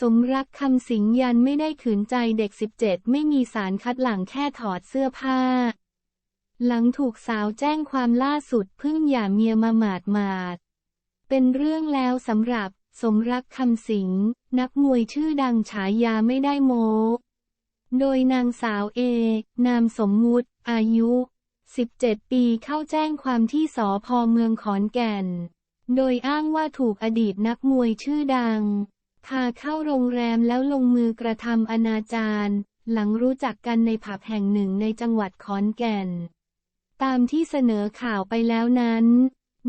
สมรักคำสิงยันไม่ได้ขืนใจเด็ก 17 ไม่มีสารคัดหลังแค่ถอดเสื้อผ้า หลังถูกสาวแจ้งความล่าสุดเพิ่งหย่าเมียมาหมาดมาดๆเป็นเรื่องแล้วสำหรับสมรักคำสิง นักมวยชื่อดังฉายาไม่ได้โม โดยนางสาวเอ นามสมมุติ อายุ 17 ปีเข้าแจ้งความที่สพเมืองขอนแก่น โดยอ้างว่าถูกอดีตนักมวยชื่อดัง พาเข้าโรงแรมแล้วลงมือกระทำอนาจารหลังรู้จักกันในผับแห่งหนึ่งในจังหวัดขอนแก่น ตามที่เสนอข่าวไปแล้วนั้น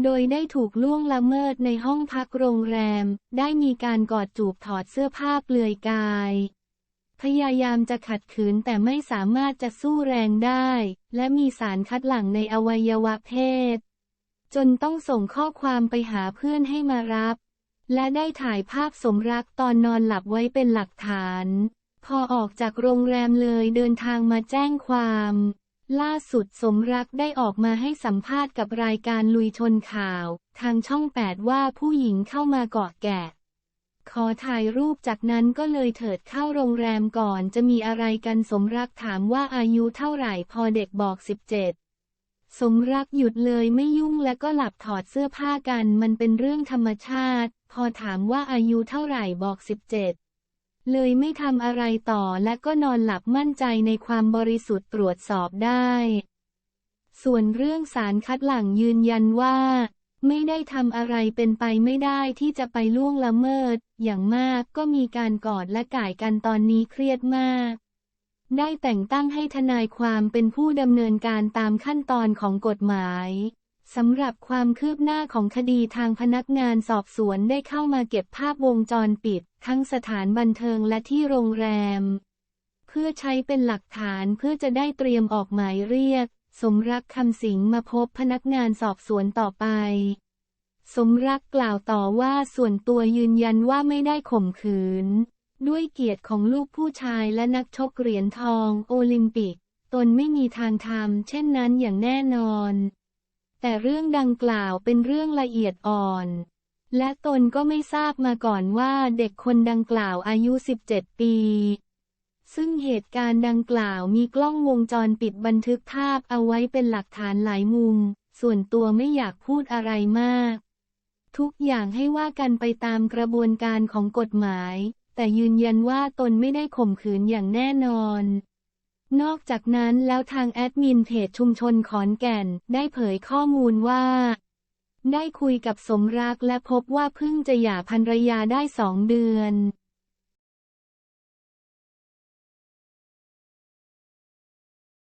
โดยได้ถูกล่วงละเมิดในห้องพักโรงแรม ได้มีการกอดจูบถอดเสื้อผ้าเปลือยกาย พยายามจะขัดขืนแต่ไม่สามารถจะสู้แรงได้ และมีสารคัดหลั่งในอวัยวะเพศ จนต้องส่งข้อความไปหาเพื่อนให้มารับ และได้ถ่ายภาพสมรักตอนนอนหลับไว้เป็นหลักฐาน พอออกจากโรงแรมเลยเดินทางมาแจ้งความ ล่าสุดสมรักได้ออกมาให้สัมภาษณ์กับรายการลุยชนข่าว ทางช่อง 8 ว่าผู้หญิงเข้ามาเกาะแกะ ขอถ่ายรูปจากนั้นก็เลยเถิดเข้าโรงแรมก่อนจะมีอะไรกันสมรักถามว่าอายุเท่าไหร่พอเด็กบอก 17 สมรักหยุดเลยไม่ยุ่งและก็หลับถอดเสื้อผ้ากัน มันเป็นเรื่องธรรมชาติ พอถามว่าอายุเท่าไหร่บอก 17 เลยไม่ทำอะไรต่อและก็นอนหลับมั่นใจในความบริสุทธิ์ตรวจสอบได้ ส่วนเรื่องสารคัดหลั่งยืนยันว่า ไม่ได้ทำอะไรเป็นไปไม่ได้ที่จะไปล่วงละเมิด อย่างมากก็มีการกอดและก่ายกันตอนนี้เครียดมาก ได้แต่งตั้งให้ทนายความเป็นผู้ดำเนินการตามขั้นตอนของกฎหมายสำหรับความคืบหน้าของคดีทางพนักงานสอบสวนได้เข้ามาเก็บภาพวงจรปิด ทั้งสถานบันเทิงและที่โรงแรม เพื่อใช้เป็นหลักฐานเพื่อจะได้เตรียมออกหมายเรียก สมรักคำสิงมาพบพนักงานสอบสวนต่อไป สมรักกล่าวต่อว่าส่วนตัวยืนยันว่าไม่ได้ข่มขืน ด้วยเกียรติของลูกผู้ชายและนักชกเหรียญทองโอลิมปิก ตนไม่มีทางทำเช่นนั้นอย่างแน่นอน แต่เรื่องดังกล่าวเป็นเรื่องละเอียดอ่อน และตนก็ไม่ทราบมาก่อนว่าเด็กคนดังกล่าวอายุ 17 ปี ซึ่งเหตุการณ์ดังกล่าวมีกล้องวงจรปิดบันทึกภาพเอาไว้เป็นหลักฐานหลายมุม ส่วนตัวไม่อยากพูดอะไรมาก ทุกอย่างให้ว่ากันไปตามกระบวนการของกฎหมาย แต่ยืนยันว่าตนไม่ได้ข่มขืนอย่างแน่นอน นอกจากนั้นแล้วทางแอดมินเพจชุมชนขอนแก่น ได้เผยข้อมูลว่า ได้คุยกับสมรักและพบว่าเพิ่งจะหย่าภรรยาได้สองเดือน